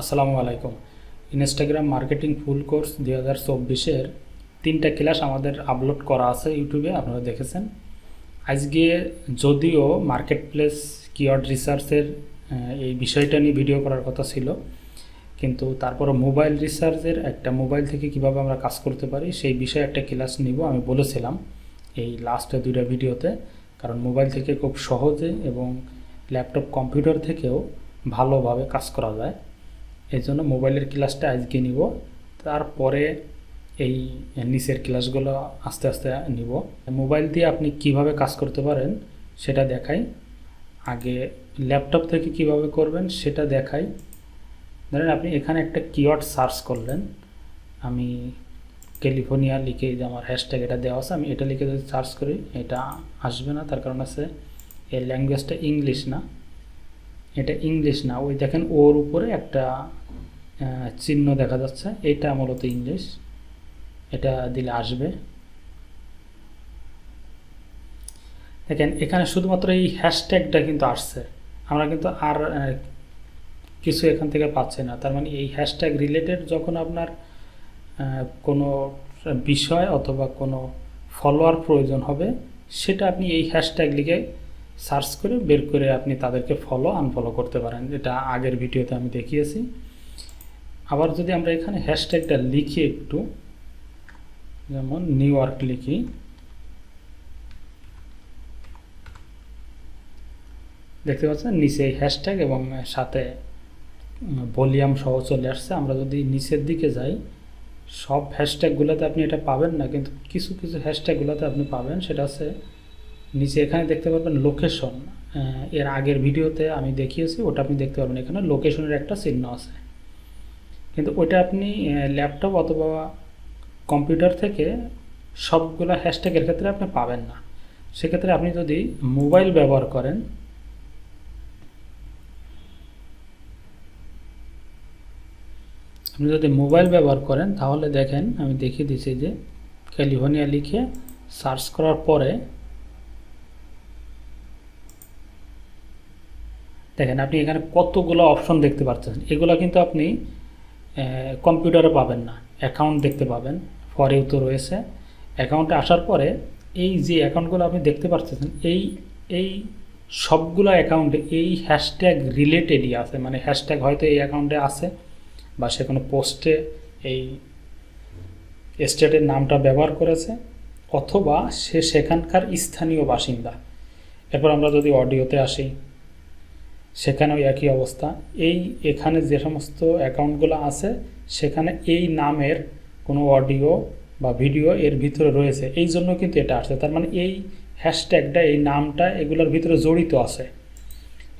আসসালামু আলাইকুম। Instagram marketing full course দুই হাজার চব্বিশের তিনটা ক্লাস আমাদের আপলোড করা আছে ইউটিউবে আপনারা দেখেছেন। আজকে যদিও মার্কেট প্লেস কিওয়ার্ড রিসার্চের এই বিষয়টা নিয়ে ভিডিও করার কথা ছিল, কিন্তু তারপরে মোবাইল রিসার্চের একটা মোবাইল থেকে কীভাবে আমরা কাজ করতে পারি, সেই বিষয়ে একটা ক্লাস নিব, আমি বলেছিলাম এই লাস্টে দুইটা ভিডিওতে কারণ মোবাইল থেকে খুব সহজে এবং ল্যাপটপ কম্পিউটার থেকেও ভালোভাবে কাজ করা যায়। এই জন্য মোবাইলের ক্লাসটা আজকে নিব। তারপরে এই নিচের ক্লাসগুলো আস্তে আস্তে নিব। মোবাইল দিয়ে আপনি কীভাবে কাজ করতে পারেন সেটা দেখাই। আগে ল্যাপটপ থেকে কীভাবে করবেন সেটা দেখাই। ধরেন আপনি এখানে একটা কিওয়ার্ড সার্চ করলেন। আমি ক্যালিফোর্নিয়া লিখে যে আমার হ্যাশট্যাগ এটা দেওয়া আছে, আমি এটা লিখে যদি সার্চ করি, এটা আসবে না। তার কারণ আছে এই ল্যাঙ্গুয়েজটা ইংলিশ না। এটা ইংলিশ না। ওই দেখেন ওর উপরে একটা চিহ্ন দেখা যাচ্ছে। এটা মূলত ইংলিশ। এটা দিলে আসবে। দেখেন, এখানে শুধুমাত্র এই হ্যাশট্যাগটা কিন্তু আসছে। আমরা কিন্তু আর কিছু এখান থেকে পাচ্ছি না। তার মানে এই হ্যাশট্যাগ রিলেটেড যখন আপনার কোনো বিষয় অথবা কোনো ফলোয়ার প্রয়োজন হবে, সেটা আপনি এই হ্যাশট্যাগ লিখে সার্চ করে বের করে আপনি তাদেরকে ফলো আনফলো করতে পারেন। এটা আগের ভিডিওতে আমি দেখিয়েছি। আবার যদি আমরা এখানে হ্যাশট্যাগটা লিখি একটু, যেমন নিউ ইয়র্ক লিখি। দেখতে পাচ্ছেন? নিচে হ্যাশট্যাগ এবং সাথে ভলিউম সহ চলে আসছে। আমরা যদি নিচের দিকে যাই, সব হ্যাশট্যাগুলোতে আপনি এটা পাবেন না, কিন্তু কিছু কিছু হ্যাশট্যাগুলোতে আপনি পাবেন। সেটা হচ্ছে, নিচে এখানে দেখতে পারবেন লোকেশন এর আগের ভিডিওতে আমি দেখিয়েছি, ওটা আপনি দেখতে পারবেন। এখানে লোকেশনের একটা চিহ্ন আছে। কিন্তু ওইটা আপনি ল্যাপটপ অথবা কম্পিউটার থেকে সবগুলো হ্যাশট্যাগের ক্ষেত্রে আপনি পাবেন না। সেক্ষেত্রে আপনি যদি মোবাইল ব্যবহার করেন, আপনি যদি মোবাইল ব্যবহার করেন, তাহলে দেখেন, আমি দেখিয়ে দিচ্ছি যে ক্যালিফোর্নিয়া লিখে সার্চ করার পরে দেখেন, আপনি এখানে কতগুলো অপশন দেখতে পাচ্ছেন। এগুলো কিন্তু আপনি কম্পিউটারে পাবেন না। অ্যাকাউন্ট দেখতে পাবেন। ফরেও তো রয়েছে। অ্যাকাউন্টে আসার পরে এই যে অ্যাকাউন্টগুলো আপনি দেখতে পাচ্ছেন এই এই সবগুলো অ্যাকাউন্টে এই হ্যাশট্যাগ রিলেটেডই আছে। মানে হ্যাশট্যাগ হয়তো এই অ্যাকাউন্টে আছে বা সে কোনো পোস্টে এই স্টেটের নামটা ব্যবহার করেছে অথবা সে সেখানকার স্থানীয় বাসিন্দা। এরপর আমরা যদি অডিওতে আসি সেখানেও একই অবস্থা। এই এখানে যে সমস্ত অ্যাকাউন্টগুলো আছে, সেখানে এই নামের কোনো অডিও বা ভিডিও এর ভিতরে রয়েছে। এই জন্য কিন্তু এটা আসছে। তার মানে এই হ্যাশট্যাগটা, এই নামটা এগুলোর ভিতরে জড়িত আছে।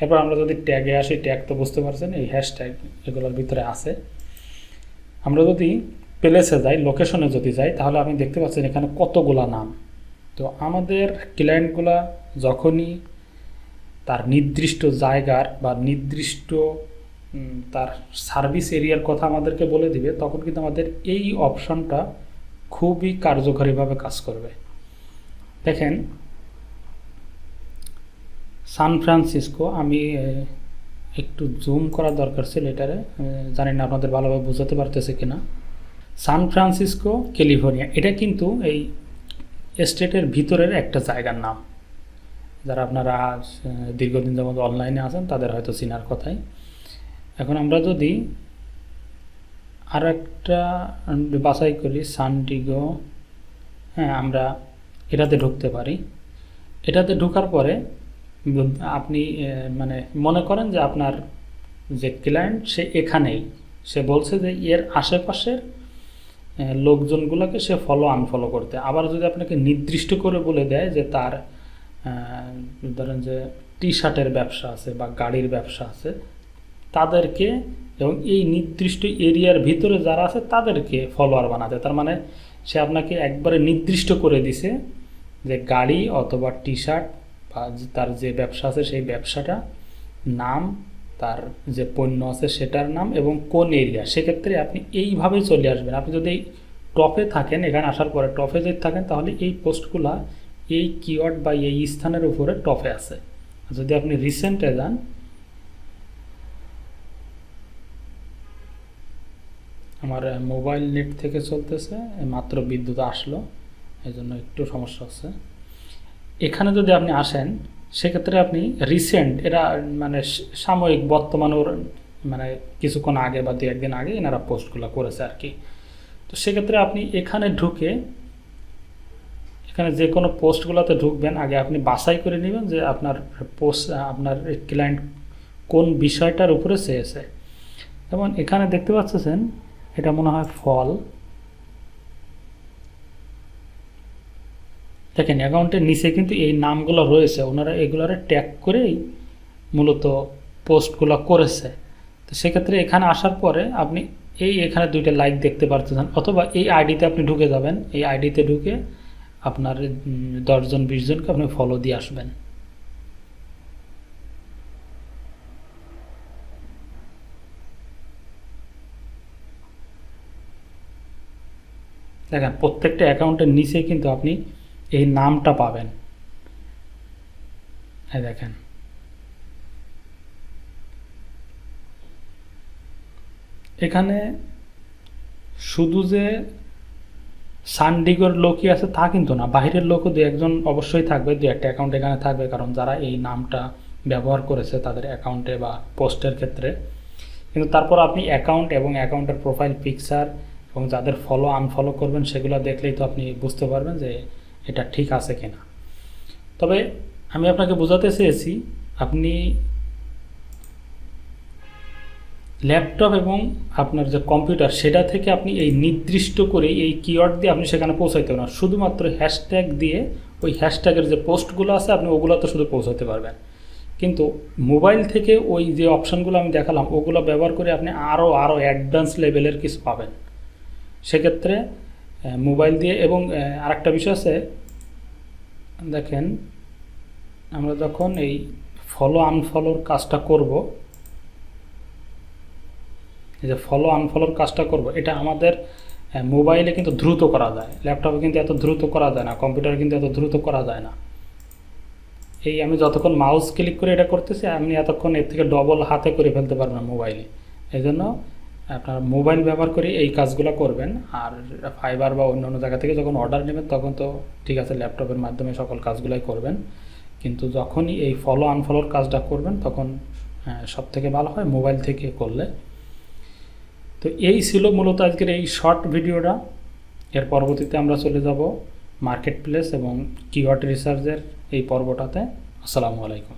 এরপর আমরা যদি ট্যাগে আসি, ট্যাগ তো বুঝতে পারছেন, এই হ্যাশট্যাগ এগুলোর ভিতরে আছে। আমরা যদি প্লেসে যাই, লোকেশনে যদি যাই, তাহলে আপনি দেখতে পাচ্ছেন এখানে কতগুলা নাম। তো আমাদের ক্লায়েন্টগুলা যখনই তার নির্দিষ্ট জায়গার বা নির্দিষ্ট তার সার্ভিস এরিয়ার কথা আমাদেরকে বলে দিবে, তখন কিন্তু আমাদের এই অপশনটা খুবই কার্যকরীভাবে কাজ করবে। দেখেন সান ফ্রান্সিসকো আমি একটু জুম করা দরকার ছিল এটারে জানি না আপনাদের ভালোভাবে বোঝাতে পারতেছে কিনা। সান ফ্রান্সিসকো ক্যালিফোর্নিয়া এটা কিন্তু এই স্টেটের ভিতরের একটা জায়গার নাম। যারা আপনারা দীর্ঘদিন যাবত অনলাইনে আছেন, তাদের হয়তো চিনার কথাই। এখন আমরা যদি আর একটা বাছাই করি সানডিগো হ্যাঁ আমরা এটাতে ঢুকতে পারি। এটাতে ঢোকার পরে আপনি মানে মনে করেন যে আপনার যে ক্লায়েন্ট সে এখানেই। সে বলছে যে এর আশেপাশের লোকজনগুলোকে সে ফলো আনফলো করতে। আবার যদি আপনাকে নির্দিষ্ট করে বলে দেয় যে তার ধরেন যে টি শার্টের ব্যবসা আছে বা গাড়ির ব্যবসা আছে, তাদেরকে এবং এই নির্দিষ্ট এরিয়ার ভিতরে যারা আছে তাদেরকে ফলোয়ার বানাতে। তার মানে সে আপনাকে একবারে নির্দিষ্ট করে দিছে যে গাড়ি অথবা টি শার্ট বা তার যে ব্যবসা আছে সেই ব্যবসাটা নাম, তার যে পণ্য আছে সেটার নাম এবং কোন এরিয়া। সেক্ষেত্রে আপনি এইভাবেই চলে আসবেন। আপনি যদি টপে থাকেন, এখানে আসার পরে টপে যদি থাকেন, তাহলে এই পোস্টগুলা এই কিওয়ার্ড বা এই স্থানের উপরে টপে আছে। যদি আপনি রিসেন্টে যান, আমার মোবাইল নেট থেকে চলতেছে মাত্র বিদ্যুৎ আসলো, এই জন্য একটু সমস্যা হচ্ছে। এখানে যদি আপনি আসেন, সেক্ষেত্রে আপনি রিসেন্ট এরা মানে সাময়িক বর্তমান ওর মানে কিছুক্ষণ আগে বা দু একদিন আগে এনারা পোস্টগুলো করেছে আর কি। তো সেক্ষেত্রে আপনি এখানে ঢুকে এখানে যে কোনো পোস্টগুলোতে ঢুকবেন, আগে আপনি বাছাই করে নেবেন যে আপনার পোস্ট, আপনার ক্লায়েন্ট কোন বিষয়টার উপরে চেয়েছে। যেমন এখানে দেখতে পাচ্ছেন, এটা মনে হয় ফল। দেখেন, অ্যাকাউন্টের নিচে কিন্তু এই নামগুলো রয়েছে, ওনারা এগুলারে ট্যাগ করেই মূলত পোস্টগুলো করেছে। তো সেক্ষেত্রে এখানে আসার পরে আপনি এই এখানে দুইটা লাইক দেখতে পারতেছেন, অথবা এই আইডিতে আপনি ঢুকে যাবেন, এই আইডিতে ঢুকে আপনার দশজন বিশ জনকে আপনি ফলো দিয়ে আসবেন। দেখেন, প্রত্যেকটা অ্যাকাউন্টের নিচে কিন্তু আপনি এই নামটা পাবেন। হ্যাঁ দেখেন। এখানে শুধু যে সানডিগর লোকই আছে তা কিন্তু না। বাইরের লোকও দু একজন অবশ্যই থাকবে, দু একটা অ্যাকাউন্ট এখানে থাকবে, কারণ যারা এই নামটা ব্যবহার করেছে তাদের অ্যাকাউন্টে বা পোস্টের ক্ষেত্রে। কিন্তু তারপর আপনি অ্যাকাউন্ট এবং অ্যাকাউন্টের প্রোফাইল পিকচার এবং যাদের ফলো আনফলো করবেন সেগুলো দেখলেই তো আপনি বুঝতে পারবেন যে এটা ঠিক আছে কিনা। তবে আমি আপনাকে বোঝাতে চেয়েছি, আপনি ল্যাপটপ এবং আপনার যে কম্পিউটার, সেটা থেকে আপনি এই নির্দিষ্ট করে এই কিওয়ার্ড দিয়ে আপনি সেখানে পৌঁছাইতে পারেন না শুধুমাত্র হ্যাশট্যাগ দিয়ে ওই হ্যাশট্যাগের যে পোস্টগুলো আছে, আপনি ওগুলোতে শুধু পৌঁছাতে পারবেন। কিন্তু মোবাইল থেকে ওই যে অপশানগুলো আমি দেখালাম, ওগুলো ব্যবহার করে আপনি আরও আরও অ্যাডভান্স লেভেলের কিছু পাবেন। সেক্ষেত্রে মোবাইল দিয়ে এবং আরেকটা বিষয় আছে, দেখেন, আমরা যখন এই ফলো আনফলোর কাজটা করব এই যে ফলো আনফলোর কাজটা করব, এটা আমাদের মোবাইলে কিন্তু দ্রুত করা যায়। ল্যাপটপে কিন্তু এত দ্রুত করা যায় না কম্পিউটারে কিন্তু এত দ্রুত করা যায় না। এই আমি যতক্ষণ মাউস ক্লিক করে এটা করতেছি আপনি এতক্ষণ এর থেকে ডবল হাতে করে ফেলতে পারবেন মোবাইলে এই জন্য আপনার মোবাইল ব্যবহার করে এই কাজগুলো করবেন, আর ফাইবার বা অন্য অন্য জায়গা থেকে যখন অর্ডার নেবেন, তখন তো ঠিক আছে ল্যাপটপের মাধ্যমে সকল কাজগুলোই করবেন। কিন্তু যখনই এই ফলো আনফলোর কাজটা করবেন, তখন সব থেকে ভালো হয় মোবাইল থেকে করলে। তো এই ছিল মূলত আজকের এই শর্ট ভিডিওটা এর পরবর্তীতে আমরা চলে যাব মার্কেট প্লেস এবং কিওয়ার্ড রিসার্চের এই পর্বটাতে। আসসালামু আলাইকুম।